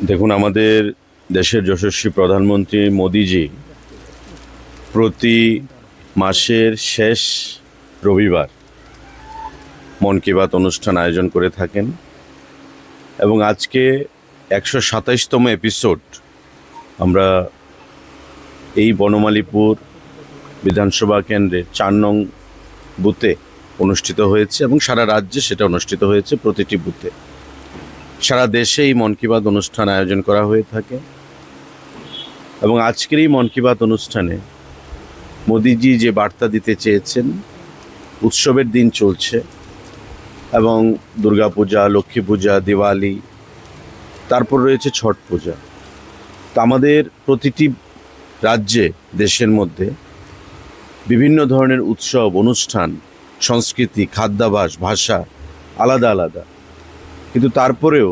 দেখুন, আমাদের দেশের যশস্বী প্রধানমন্ত্রী মোদিজি প্রতি মাসের শেষ রবিবার মন কি বাত অনুষ্ঠান আয়োজন করে থাকেন এবং আজকে একশো সাতাইশতম এপিসোড আমরা এই বনমালীপুর বিধানসভা কেন্দ্রে চার নং বুথে অনুষ্ঠিত হয়েছে এবং সারা রাজ্যে সেটা অনুষ্ঠিত হয়েছে প্রতিটি বুথে। সারা দেশে এই মন কি বাত অনুষ্ঠান আয়োজন করা হয়ে থাকে। এবং আজকের এই মন কি বাত অনুষ্ঠানে মোদিজি যে বার্তা দিতে চেয়েছেন, উৎসবের দিন চলছে এবং দুর্গাপূজা লক্ষ্মী পূজা, দিওয়ালি, তারপর রয়েছে ছট পূজা। তো আমাদের প্রতিটি রাজ্যে, দেশের মধ্যে বিভিন্ন ধরনের উৎসব, অনুষ্ঠান, সংস্কৃতি, খাদ্যাভাস, ভাষা আলাদা আলাদা। কিন্তু তারপরেও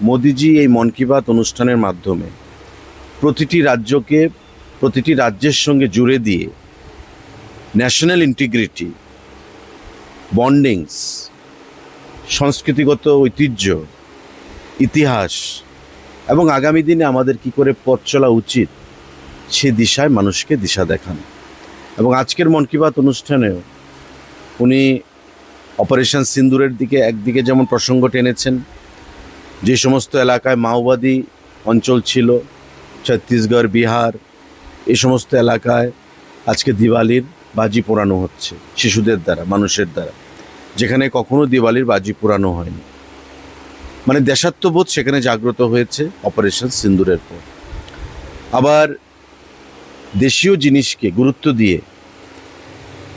মোদিজি এই মন কি বাত অনুষ্ঠানের মাধ্যমে প্রতিটি রাজ্যকে, প্রতিটি রাজ্যের সঙ্গে জুড়ে দিয়ে ন্যাশনাল ইন্টিগ্রিটি বন্ডিংস সংস্কৃতিগত ঐতিহ্য, ইতিহাস এবং আগামী দিনে আমাদের কি করে পথ চলা উচিত সে দিশায় মানুষকে দিশা দেখান। এবং আজকের মন কি বাত অনুষ্ঠানেও উনি অপারেশন সিন্দুরের দিকে একদিকে যেমন প্রসঙ্গ টেনেছেন, যে সমস্ত এলাকায় মাওবাদী অঞ্চল ছিল, ছত্তিশগড়, বিহার এই সমস্ত এলাকায় আজকে দিওয়ালির বাজি পোড়ানো হচ্ছে, শিশুদের দ্বারা, মানুষের দ্বারা। যেখানে কখনো দিওয়ালির বাজি পোড়ানো হয়নি। মানে দেশাত্মবোধ সেখানে জাগ্রত হয়েছে অপারেশন সিন্দুরের পর। আবার দেশীয় জিনিসকে গুরুত্ব দিয়ে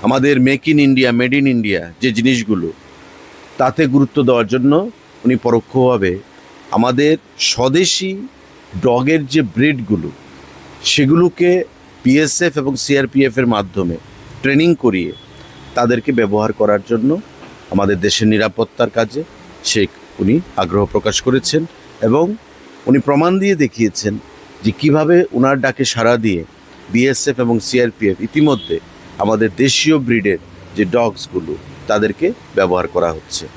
আমাদের make in India made in India যে জিনিসগুলো, তাতে গুরুত্ব দেওয়ার জন্য উনি পরোক্ষভাবে আমাদের স্বদেশি ডগের যে ব্রিডগুলো, সেগুলোকে বিএসএফ এবং সিআরপিএফের মাধ্যমে ট্রেনিং করিয়ে তাদেরকে ব্যবহার করার জন্য আমাদের দেশের নিরাপত্তার কাজে সে উনি আগ্রহ প্রকাশ করেছেন এবং উনি প্রমাণ দিয়ে দেখিয়েছেন যে কীভাবে ওনার ডাকে সাড়া দিয়ে বিএসএফ এবং সিআরপিএফ ইতিমধ্যে আমাদের দেশীয় ব্রিডের যে ডগসগুলো তাদেরকে ব্যবহার করা হচ্ছে।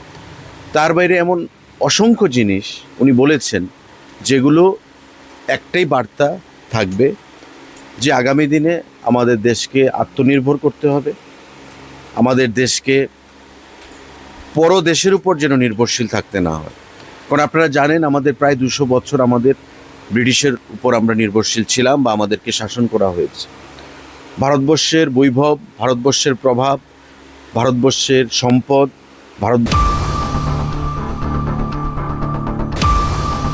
তার বাইরে এমন অসংখ্য জিনিস উনি বলেছেন, যেগুলো একটাই বার্তা থাকবে যে আগামী দিনে আমাদের দেশকে আত্মনির্ভর করতে হবে। আমাদের দেশকে পর দেশের উপর যেন নির্ভরশীল থাকতে না হয়। কারণ আপনারা জানেন, আমাদের প্রায় দুশো বছর আমাদের ব্রিটিশের উপর আমরা নির্ভরশীল ছিলাম বা আমাদেরকে শাসন করা হয়েছে। ভারতবর্ষের বৈভব ভারতবর্ষের প্রভাব ভারতবর্ষের সম্পদ ভারত